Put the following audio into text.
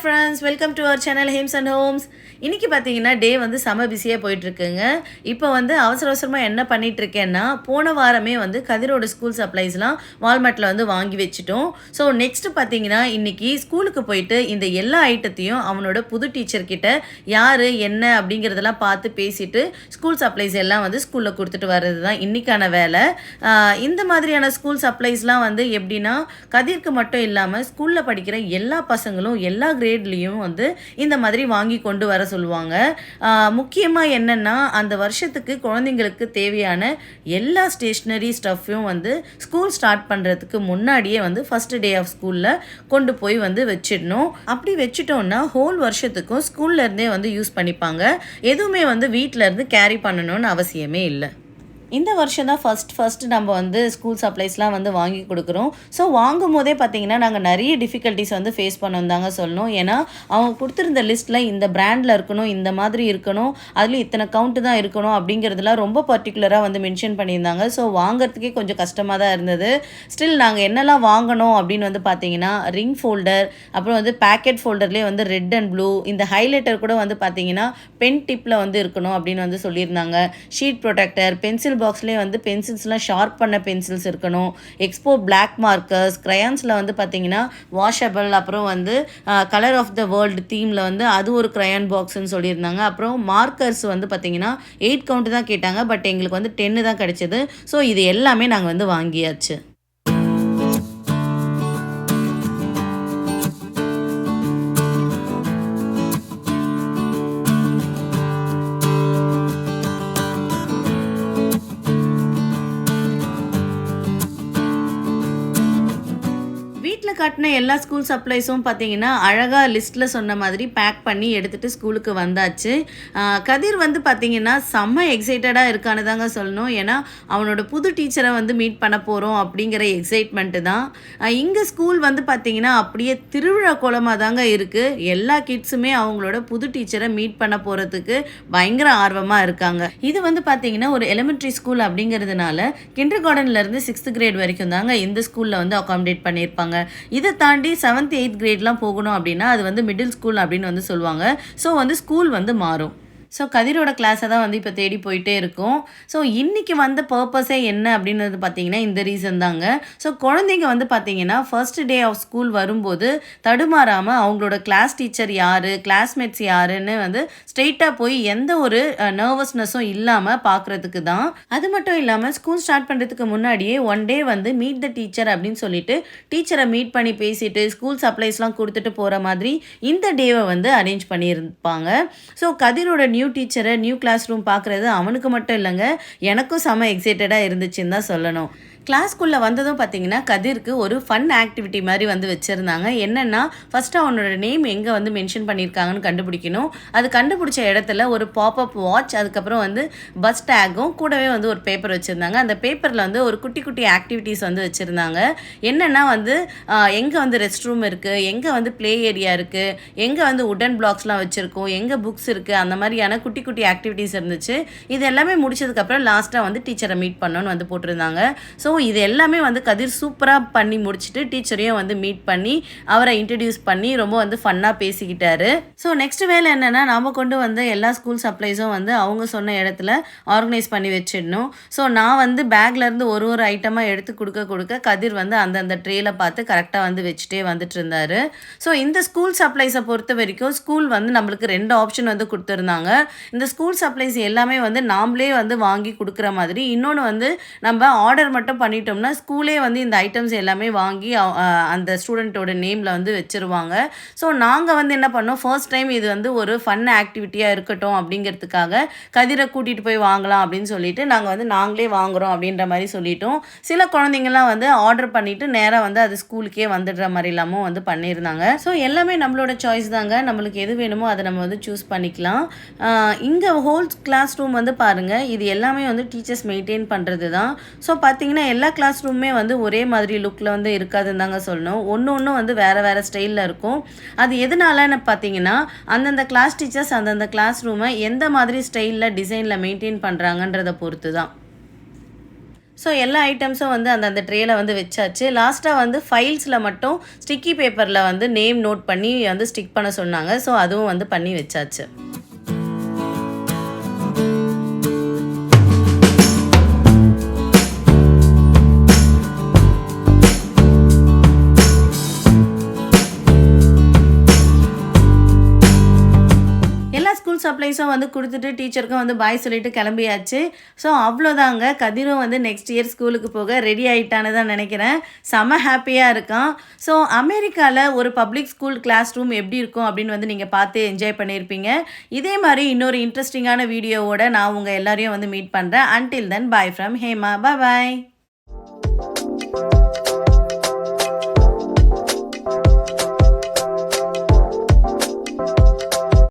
Friends welcome to our channel Hems and Homes இன்னைக்கு பார்த்தீங்கன்னா டே வந்து செம பிஸியாக போயிட்டுருக்குங்க. இப்போ வந்து அவசர அவசரமாக என்ன பண்ணிகிட்ருக்கேன்னா போன வாரமே வந்து கதிரோட ஸ்கூல் சப்ளைஸ்லாம் வால்மார்ட்டில் வந்து வாங்கி வச்சுட்டோம். ஸோ நெக்ஸ்ட்டு பார்த்தீங்கன்னா இன்னைக்கு ஸ்கூலுக்கு போயிட்டு இந்த எல்லா ஐட்டத்தையும் அவனோட புது டீச்சர்கிட்ட யார் என்ன அப்படிங்கிறதெல்லாம் பார்த்து பேசிட்டு ஸ்கூல் சப்ளைஸ் எல்லாம் வந்து ஸ்கூலில் கொடுத்துட்டு வர்றது தான் இன்னைக்கான வேலை. இந்த மாதிரியான ஸ்கூல் சப்ளைஸ்லாம் வந்து எப்படின்னா கதிர்க்கு மட்டும் இல்லாமல் ஸ்கூலில் படிக்கிற எல்லா பசங்களும் எல்லா கிரேட்லேயும் வந்து இந்த மாதிரி வாங்கி கொண்டு வர சொல்லுவாங்க. முக்கியமாக என்னென்னா அந்த வருஷத்துக்கு குழந்தைங்களுக்கு தேவையான எல்லா ஸ்டேஷ்னரி ஸ்டஃப்பையும் வந்து ஸ்கூல் ஸ்டார்ட் பண்ணுறதுக்கு முன்னாடியே வந்து ஃபஸ்ட் டே ஆஃப் ஸ்கூலில் கொண்டு போய் வந்து வச்சிடணும். அப்படி வச்சிட்டோம்னா ஹோல் வருஷத்துக்கும் ஸ்கூல்லேருந்தே வந்து யூஸ் பண்ணிப்பாங்க. எதுவுமே வந்து வீட்டில் இருந்து கேரி பண்ணணும்னு அவசியமே இல்லை. இந்த வருஷம் தான் ஃபஸ்ட் ஃபஸ்ட் நம்ம வந்து ஸ்கூல் சப்ளைஸ்லாம் வந்து வாங்கி கொடுக்குறோம். ஸோ வாங்கும் போதே பார்த்தீங்கன்னா நாங்கள் நிறைய டிஃபிகல்ட்டிஸ் வந்து ஃபேஸ் பண்ணோம் தாங்க சொல்லணும். ஏன்னா அவங்க கொடுத்துருந்த லிஸ்ட்டில் இந்த பிராண்டில் இருக்கணும் இந்த மாதிரி இருக்கணும் அதுலேயும் இத்தனை கவுண்ட்டு தான் இருக்கணும் அப்படிங்கிறதுலாம் ரொம்ப பர்டிகுலராக வந்து மென்ஷன் பண்ணியிருந்தாங்க. ஸோ வாங்குறதுக்கே கொஞ்சம் கஷ்டமாக தான் இருந்தது. ஸ்டில் நாங்கள் என்னெல்லாம் வாங்கணும் அப்படின்னு வந்து பார்த்தீங்கன்னா ரிங் ஃபோல்டர் அப்புறம் வந்து பேக்கெட் ஃபோல்டர்லேயே வந்து ரெட் அண்ட் ப்ளூ இந்த ஹைலைட்டர் கூட வந்து பார்த்தீங்கன்னா பென் டிப்பில் வந்து இருக்கணும் அப்படின்னு வந்து சொல்லியிருந்தாங்க. ஷீட் ப்ரொடெக்டர் பென்சில் பாக்ஸ்லேயே வந்து பென்சில்ஸ்லாம் ஷார்ப் பண்ண பென்சில்ஸ் இருக்கணும். எக்ஸ்போ பிளாக் மார்க்கர்ஸ் க்ரையான்ஸில் வந்து பார்த்தீங்கன்னா வாஷபிள் அப்புறம் வந்து கலர் ஆஃப் த வேர்ல்டு தீமில் வந்து அது ஒரு க்ரையான் பாக்ஸுன்னு சொல்லியிருந்தாங்க. அப்புறம் மார்க்கர்ஸ் வந்து பார்த்தீங்கன்னா எயிட் கவுண்ட் தான் கேட்டாங்க பட் எங்களுக்கு வந்து டென்னு தான் கிடச்சிது. ஸோ இது எல்லாமே நாங்கள் வந்து வாங்கியாச்சு. வீட்டில் காட்டின எல்லா ஸ்கூல் சப்ளைஸும் பார்த்தீங்கன்னா அழகாக லிஸ்ட்டில் சொன்ன மாதிரி பேக் பண்ணி எடுத்துகிட்டு ஸ்கூலுக்கு வந்தாச்சு. கதிர் வந்து பார்த்தீங்கன்னா செம்ம எக்ஸைட்டடாக இருக்கான்னு தாங்க சொல்லணும். ஏன்னா அவனோட புது டீச்சரை வந்து மீட் பண்ண போகிறோம் அப்படிங்கிற எக்ஸைட்மெண்ட்டு தான். இங்கே ஸ்கூல் வந்து பார்த்தீங்கன்னா அப்படியே திருவிழா கோலமாக தாங்க இருக்குது எல்லா கிட்ஸுமே அவங்களோட புது டீச்சரை மீட் பண்ண போகிறதுக்கு பயங்கர ஆர்வமாக இருக்காங்க. இது வந்து பார்த்தீங்கன்னா ஒரு எலிமெண்ட்ரி ஸ்கூல் அப்படிங்கிறதுனால கிண்டர் கார்டன்லேருந்து சிக்ஸ்த் கிரேட் வரைக்கும் தாங்க இந்த ஸ்கூலில் வந்து அகாமடேட் பண்ணியிருப்பாங்க. இதை தாண்டி செவன்த் எயித் கிரேட்லாம் போகணும் அப்படின்னா அது வந்து மிடில் ஸ்கூல் அப்படின்னு வந்து சொல்லுவாங்க. ஸோ வந்து ஸ்கூல் வந்து மாறும். ஸோ கதிரோட கிளாஸை தான் வந்து இப்போ தேடி போயிட்டே இருக்கும். ஸோ இன்றைக்கி வந்த பர்பஸே என்ன அப்படின்றது பார்த்தீங்கன்னா இந்த ரீசன் தாங்க. ஸோ குழந்தைங்க வந்து பார்த்தீங்கன்னா ஃபர்ஸ்ட் டே ஆஃப் ஸ்கூல் வரும்போது தடுமாறாமல் அவங்களோட கிளாஸ் டீச்சர் யார் கிளாஸ்மேட்ஸ் யாருன்னு வந்து ஸ்ட்ரெயிட்டாக போய் எந்த ஒரு நர்வஸ்னஸும் இல்லாமல் பார்க்குறதுக்கு தான். அது மட்டும் இல்லாமல் ஸ்கூல் ஸ்டார்ட் பண்ணுறதுக்கு முன்னாடியே ஒன் டே வந்து மீட் த டீச்சர் அப்படின்னு சொல்லிட்டு டீச்சரை மீட் பண்ணி பேசிட்டு ஸ்கூல் சப்ளைஸ்லாம் கொடுத்துட்டு போகிற மாதிரி இந்த டேவை வந்து அரேஞ்ச் பண்ணியிருப்பாங்க. ஸோ கதிரோட நியூ டீச்சரை நியூ கிளாஸ் ரூம் பார்க்குறது அவனுக்கு மட்டும் இல்லைங்க. எனக்கும் செம எக்ஸைட்டடாக இருந்துச்சுன்னு தான் சொல்லணும். கிளாஸ்க்குள்ளே வந்ததும் பார்த்தீங்கன்னா கதிர்க்கு ஒரு ஃபன் ஆக்டிவிட்டி மாதிரி வந்து வச்சுருந்தாங்க. என்னென்னா ஃபஸ்ட்டு அவனோட நேம் எங்கே வந்து மென்ஷன் பண்ணியிருக்காங்கன்னு கண்டுபிடிக்கணும். அது கண்டுபிடிச்ச இடத்துல ஒரு பாப்அப் வாட்ச் அதுக்கப்புறம் வந்து பஸ் டேக்கும் கூடவே வந்து ஒரு பேப்பர் வச்சுருந்தாங்க. அந்த பேப்பரில் வந்து ஒரு குட்டி குட்டி ஆக்டிவிட்டீஸ் வந்து வச்சுருந்தாங்க. என்னென்னா வந்து எங்கே வந்து ரெஸ்ட் ரூம் இருக்குது எங்கே வந்து ப்ளே ஏரியா இருக்குது எங்கே வந்து உடன் பிளாக்ஸ்லாம் வச்சுருக்கோம்? எங்கே புக்ஸ் இருக்குது அந்த மாதிரியான குட்டி குட்டி ஆக்டிவிட்டீஸ் இருந்துச்சு. இது எல்லாமே முடிச்சதுக்கப்புறம் லாஸ்ட்டாக வந்து டீச்சரை மீட் பண்ணோன்னு வந்து போட்டிருந்தாங்க. ஸோ ஸோ இது எல்லாமே வந்து கதிர் சூப்பராக பண்ணி முடிச்சுட்டு டீச்சரையும் வந்து மீட் பண்ணி அவரை இன்ட்ரடியூஸ் பண்ணி ரொம்ப வந்து ஃபன்னாக பேசிக்கிட்டாரு. ஸோ நெக்ஸ்ட் வேலை என்னென்னா நாம் கொண்டு வந்த எல்லா ஸ்கூல் சப்ளைஸும் வந்து அவங்க சொன்ன இடத்துல ஆர்கனைஸ் பண்ணி வச்சிடணும். ஸோ நான் வந்து பேக்லேருந்து ஒரு ஒரு ஐட்டமாக எடுத்து கொடுக்க கொடுக்க கதிர் வந்து அந்தந்த ட்ரேல பார்த்து கரெக்டாக வந்து வச்சுட்டே வந்துட்டு இருந்தாரு. ஸோ இந்த ஸ்கூல் சப்ளைஸை பொறுத்த வரைக்கும் ஸ்கூல் வந்து நம்மளுக்கு ரெண்டு ஆப்ஷன் வந்து கொடுத்துருந்தாங்க. இந்த ஸ்கூல் சப்ளைஸ் எல்லாமே வந்து நாம்ளே வந்து வாங்கி கொடுக்குற மாதிரி இன்னொன்று வந்து நம்ம ஆர்டர் மட்டும் பண்ணிட்டோம்னா ஸ்கூலே வந்து இந்த ஐட்டம்ஸ் எல்லாமே வாங்கி அந்த ஸ்டூடெண்ட்டோட நேமில் வந்து வச்சுருவாங்க. ஸோ நாங்கள் வந்து என்ன பண்ணோம்? ஃபர்ஸ்ட் டைம் இது வந்து ஒரு ஃபன் ஆக்டிவிட்டியாக இருக்கட்டும் அப்படிங்கிறதுக்காக கதிரை கூட்டிகிட்டு போய் வாங்கலாம் அப்படின்னு சொல்லிட்டு நாங்கள் வந்து நாங்களே வாங்குறோம் அப்படின்ற மாதிரி சொல்லிட்டோம். சில குழந்தைங்கள்லாம் வந்து ஆர்டர் பண்ணிவிட்டு நேராக வந்து அது ஸ்கூலுக்கே வந்துடுற மாதிரி இல்லாமல் வந்து பண்ணியிருந்தாங்க. ஸோ எல்லாமே நம்மளோட சாய்ஸ் தாங்க. நம்மளுக்கு எது வேணுமோ அதை நம்ம வந்து சூஸ் பண்ணிக்கலாம். இங்கே ஹோல் கிளாஸ் ரூம் வந்து பாருங்கள் இது எல்லாமே வந்து டீச்சர்ஸ் மெயின்டைன் பண்ணுறது தான் ஸோ பார்த்தீங்கன்னா எல்லா கிளாஸ் ரூமுமே வந்து ஒரே மாதிரி லுக்கில் வந்து இருக்காதுன்னு தாங்க சொல்லணும். ஒன்று ஒன்று வந்து வேறு வேறு ஸ்டைலில் இருக்கும். அது எதனாலன்னு பார்த்தீங்கன்னா அந்தந்த கிளாஸ் டீச்சர்ஸ் அந்தந்த கிளாஸ் ரூமை எந்த மாதிரி ஸ்டைலில் டிசைனில் மெயின்டைன் பண்ணுறாங்கன்றதை பொறுத்து தான் ஸோ எல்லா ஐட்டம்ஸும் வந்து அந்த அந்த ட்ரேயில் வந்து வச்சாச்சு. லாஸ்ட்டாக வந்து ஃபைல்ஸில் மட்டும் ஸ்டிக்கி பேப்பரில் வந்து நேம் நோட் பண்ணி வந்து ஸ்டிக் பண்ண சொன்னாங்க. ஸோ அதுவும் வந்து பண்ணி வச்சாச்சு. ஸ்கூல் சப்ளைஸும் வந்து கொடுத்துட்டு டீச்சருக்கும் வந்து பாய் சொல்லிட்டு கிளம்பியாச்சு. ஸோ அவ்வளோதாங்க. கதிரும் வந்து நெக்ஸ்ட் இயர் ஸ்கூலுக்கு போக ரெடி ஆகிட்டான்னு தான் நினைக்கிறேன். செம ஹாப்பியாக இருக்கான். ஸோ அமெரிக்காவில் ஒரு பப்ளிக் ஸ்கூல் கிளாஸ் ரூம் எப்படி இருக்கும் அப்படின்னு வந்து நீங்கள் பார்த்து என்ஜாய் பண்ணியிருப்பீங்க. இதே மாதிரி இன்னொரு இன்ட்ரெஸ்டிங்கான வீடியோவோட நான் உங்கள் எல்லாரையும் வந்து மீட் பண்ணுறேன் until then bye from Hema. Bye